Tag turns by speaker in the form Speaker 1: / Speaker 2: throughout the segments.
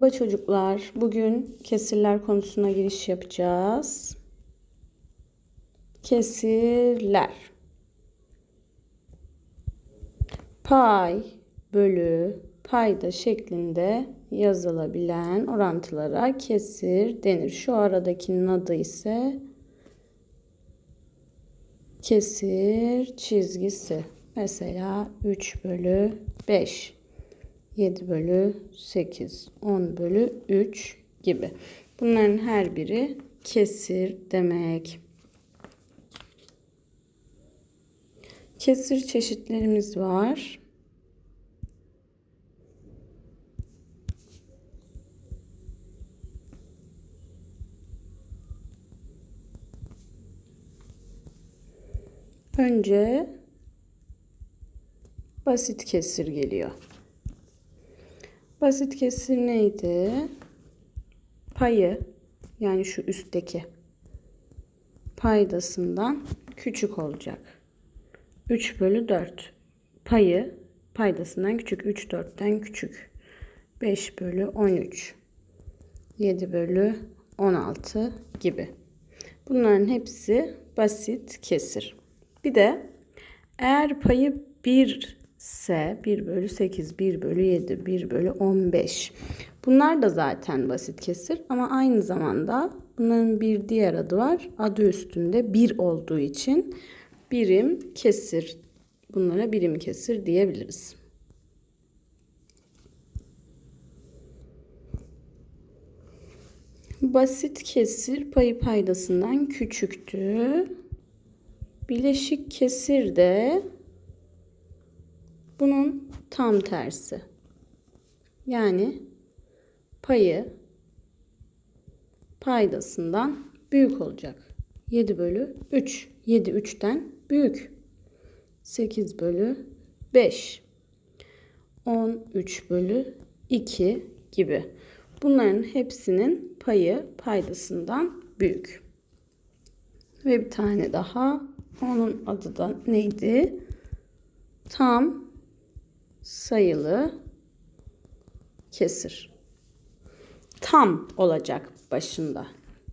Speaker 1: Merhaba çocuklar. Bugün kesirler konusuna giriş yapacağız. Kesirler. Pay, bölü, payda şeklinde yazılabilen orantılara kesir denir. Şu aradakinin adı ise kesir çizgisi. Mesela 3 bölü 5. 7 bölü 8, 10 bölü 3 gibi. Bunların her biri kesir demek. Kesir çeşitlerimiz var. Önce basit kesir geliyor. Basit kesir neydi? Payı yani şu üstteki paydasından küçük olacak. 3 bölü 4. Payı paydasından küçük. 3 4'ten küçük. 5 bölü 13. 7 bölü 16 gibi. Bunların hepsi basit kesir. Bir de eğer payı 1 ise 1 bölü 8, 1 bölü 7, 1 bölü 15. Bunlar da zaten basit kesir ama aynı zamanda bunların bir diğer adı var. Adı üstünde 1 olduğu için birim kesir. Bunlara birim kesir diyebiliriz. Basit kesir payı paydasından küçüktü. Bileşik kesir de bunun tam tersi. Yani payı paydasından büyük olacak. 7 bölü 3. 7 3'ten büyük. 8 bölü 5. 13 bölü 2 gibi. Bunların hepsinin payı paydasından büyük. Ve bir tane daha. Onun adı da neydi? Tam sayılı kesir. Tam olacak başında.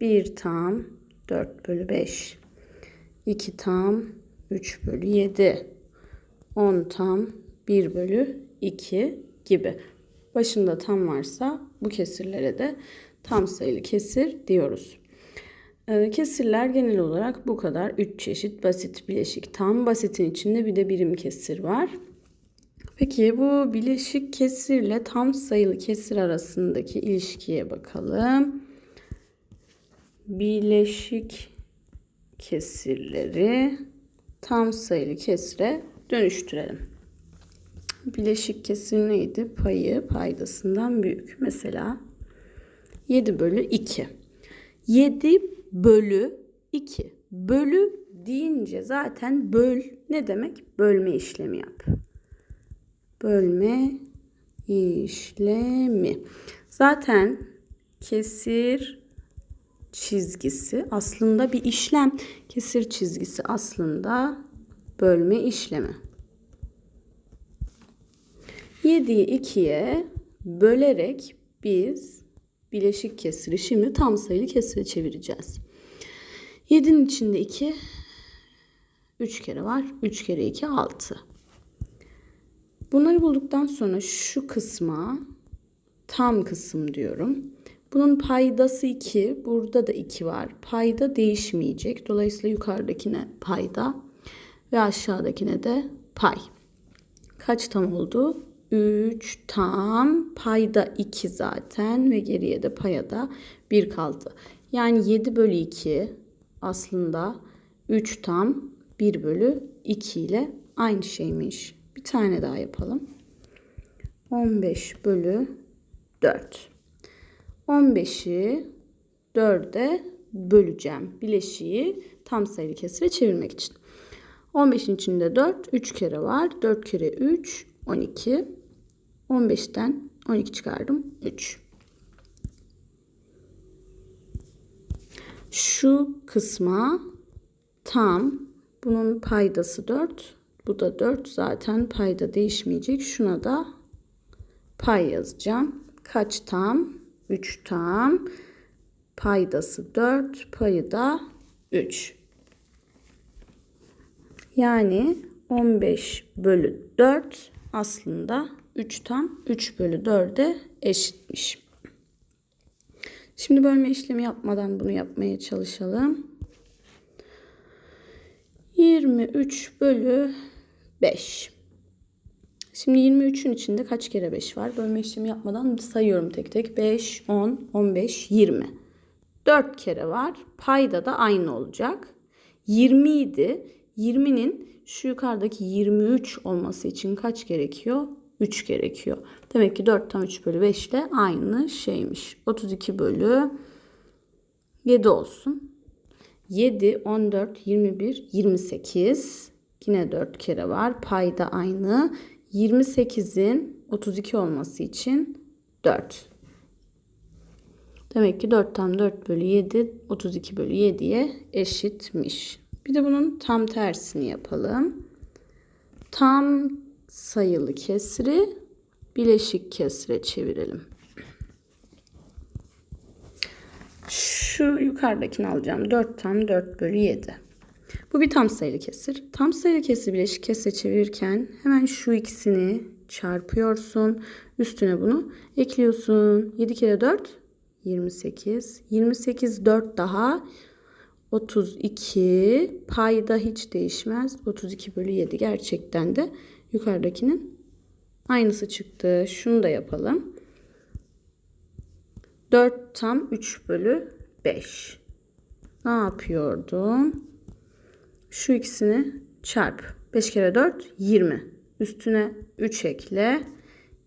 Speaker 1: 1 tam 4 bölü 5. 2 tam 3 bölü 7. 10 tam 1 bölü 2 gibi. Başında tam varsa bu kesirlere de tam sayılı kesir diyoruz. Ee, kesirler genel olarak bu kadar. 3 çeşit basit, bileşik, tam. Basitin içinde bir de birim kesir var. Peki bu bileşik kesirle tam sayılı kesir arasındaki ilişkiye bakalım. Bileşik kesirleri tam sayılı kesire dönüştürelim. Bileşik kesir neydi? Payı paydasından büyük. Mesela 7 bölü 2. 7 bölü 2. Bölü deyince zaten böl ne demek? Bölme işlemi yap bölme işlemi. Zaten kesir çizgisi aslında bir işlem. Kesir çizgisi aslında bölme işlemi. 7'yi 2'ye bölerek biz bileşik kesiri şimdi tam sayılı kesire çevireceğiz. 7'nin içinde 2 3 kere var. 3 kere 2 6. Bunları bulduktan sonra şu kısma tam kısım diyorum. Bunun paydası 2. Burada da 2 var. Payda değişmeyecek. Dolayısıyla yukarıdakine payda ve aşağıdakine de pay. Kaç tam oldu? 3 tam payda 2 zaten ve geriye de paya da 1 kaldı. Yani 7 bölü 2 aslında 3 tam 1 bölü 2 ile aynı şeymiş. Bir tane daha yapalım. 15 bölü 4. 15'i 4'e böleceğim. Bileşiği tam sayılı kesire çevirmek için. 15'in içinde 4, 3 kere var. 4 kere 3, 12. 15'ten 12 çıkardım. 3. Şu kısma tam bunun paydası 4. Bu da 4 zaten payda değişmeyecek. Şuna da pay yazacağım. kaç tam? 3 tam. Paydası 4, payı da 3. Yani 15 bölü 4 aslında 3 tam 3 bölü 4'e eşitmiş. Şimdi bölme işlemi yapmadan bunu yapmaya çalışalım. 23 bölü 5. Şimdi 23'ün içinde kaç kere 5 var? Bölme işlemi yapmadan sayıyorum tek tek. 5, 10, 15, 20. 4 kere var. Payda da aynı olacak. 20 idi. 20'nin şu yukarıdaki 23 olması için kaç gerekiyor? 3 gerekiyor. Demek ki 4 tam 3 bölü 5 ile aynı şeymiş. 32 bölü 7 olsun. 7, 14, 21, 28. Yine 4 kere var. Payda aynı. 28'in 32 olması için 4. Demek ki 4 tam 4 bölü 7 32 bölü 7'ye eşitmiş. Bir de bunun tam tersini yapalım. Tam sayılı kesri bileşik kesre çevirelim. Şu yukarıdakini alacağım. 4 tam 4 bölü 7. Bu bir tam sayılı kesir. Tam sayılı kesir bileşik kesre çevirirken hemen şu ikisini çarpıyorsun. Üstüne bunu ekliyorsun. 7 kere 4 28. 28 4 daha 32 payda hiç değişmez. 32 bölü 7 gerçekten de yukarıdakinin aynısı çıktı. Şunu da yapalım. 4 tam 3 bölü 5. Ne yapıyordum? Şu ikisini çarp. 5 kere 4 20. Üstüne 3 ekle.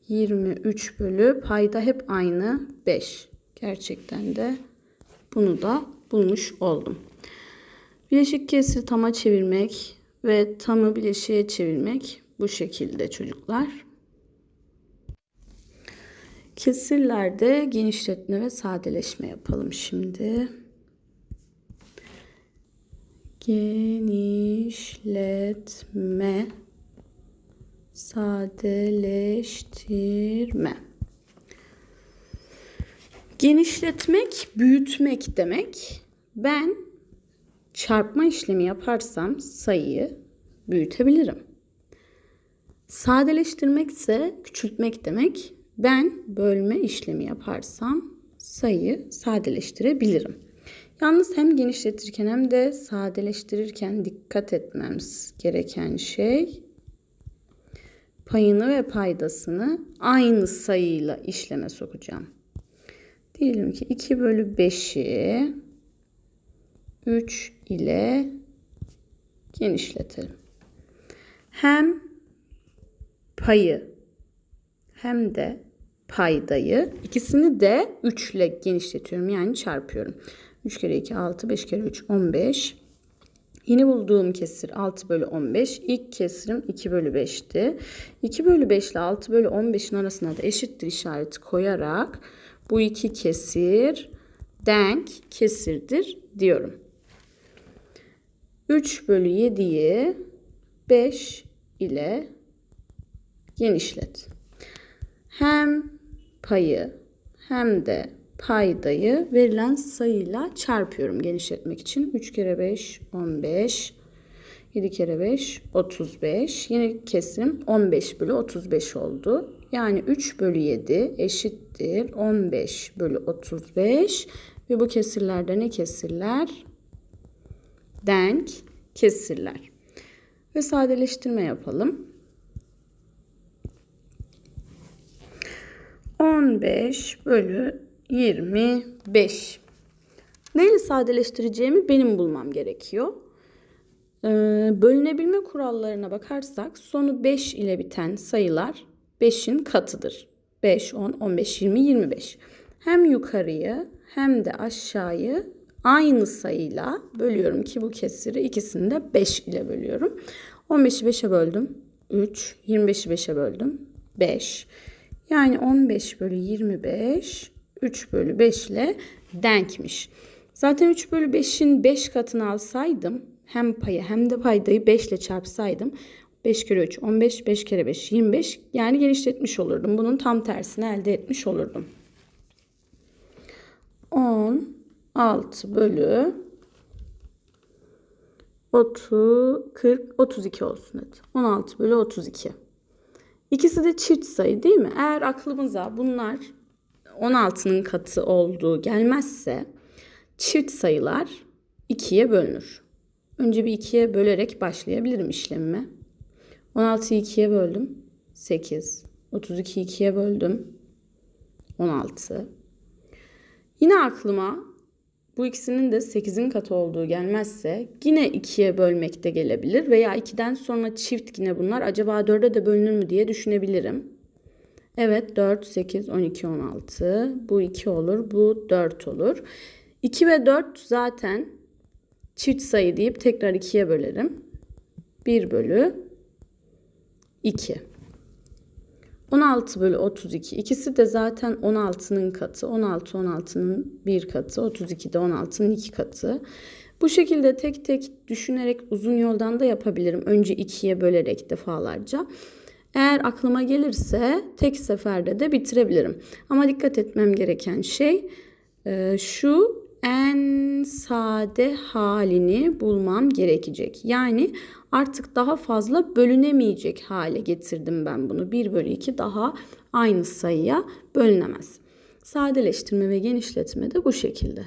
Speaker 1: 23 bölü payda hep aynı 5. Gerçekten de bunu da bulmuş oldum. Bileşik kesri tama çevirmek ve tamı bileşiğe çevirmek bu şekilde çocuklar. Kesirlerde genişletme ve sadeleşme yapalım şimdi. Genişletme, sadeleştirme. Genişletmek, büyütmek demek. Ben çarpma işlemi yaparsam sayıyı büyütebilirim. Sadeleştirmek ise küçültmek demek. Ben bölme işlemi yaparsam sayıyı sadeleştirebilirim. Yalnız hem genişletirken hem de sadeleştirirken dikkat etmemiz gereken şey payını ve paydasını aynı sayıyla işleme sokacağım. Diyelim ki 2 bölü 5'i 3 ile genişletelim. Hem payı hem de paydayı ikisini de 3 ile genişletiyorum. Yani çarpıyorum. 3 kere 2 6 5 kere 3 15. Yeni bulduğum kesir 6 bölü 15. İlk kesirim 2 bölü 5'ti. 2 bölü 5 ile 6 bölü 15'in arasına da eşittir işareti koyarak bu iki kesir denk kesirdir diyorum. 3 bölü 7'yi 5 ile genişlet. Hem payı hem de paydayı verilen sayıyla çarpıyorum genişletmek için. 3 kere 5 15. 7 kere 5 35. Yeni kesim 15 bölü 35 oldu. Yani 3 bölü 7 eşittir 15 bölü 35. Ve bu kesirlerde ne kesirler? Denk kesirler. Ve sadeleştirme yapalım. 15 bölü 25. Neyle sadeleştireceğimi benim bulmam gerekiyor. Ee, bölünebilme kurallarına bakarsak sonu 5 ile biten sayılar 5'in katıdır. 5, 10, 15, 20, 25. Hem yukarıyı hem de aşağıyı aynı sayıyla bölüyorum ki bu kesiri ikisini de 5 ile bölüyorum. 15'i 5'e böldüm. 3, 25'i 5'e böldüm. 5. Yani 15 bölü 25 3 bölü 5 ile denkmiş. Zaten 3 bölü 5'in 5 katını alsaydım hem payı hem de paydayı 5 ile çarpsaydım 5 kere 3 15 5 kere 5 25 yani genişletmiş olurdum. Bunun tam tersini elde etmiş olurdum. 16 bölü 30 40 32 olsun hadi. 16 bölü 32. İkisi de çift sayı değil mi? Eğer aklımıza bunlar 16'nın katı olduğu gelmezse çift sayılar 2'ye bölünür. Önce bir 2'ye bölerek başlayabilirim işlemime. 16'yı 2'ye böldüm. 8. 32'yi 2'ye böldüm. 16. Yine aklıma bu ikisinin de 8'in katı olduğu gelmezse yine 2'ye bölmek de gelebilir. Veya 2'den sonra çift yine bunlar. Acaba 4'e de bölünür mü diye düşünebilirim. Evet 4, 8, 12, 16. Bu 2 olur. Bu 4 olur. 2 ve 4 zaten çift sayı deyip tekrar 2'ye bölerim. 1 bölü 2. 16 bölü 32. İkisi de zaten 16'nın katı. 16 16'nın bir katı. 32 de 16'nın iki katı. Bu şekilde tek tek düşünerek uzun yoldan da yapabilirim. Önce 2'ye bölerek defalarca. Eğer aklıma gelirse tek seferde de bitirebilirim. Ama dikkat etmem gereken şey e, şu en sade halini bulmam gerekecek. Yani artık daha fazla bölünemeyecek hale getirdim ben bunu. 1 bölü 2 daha aynı sayıya bölünemez. Sadeleştirme ve genişletme de bu şekilde.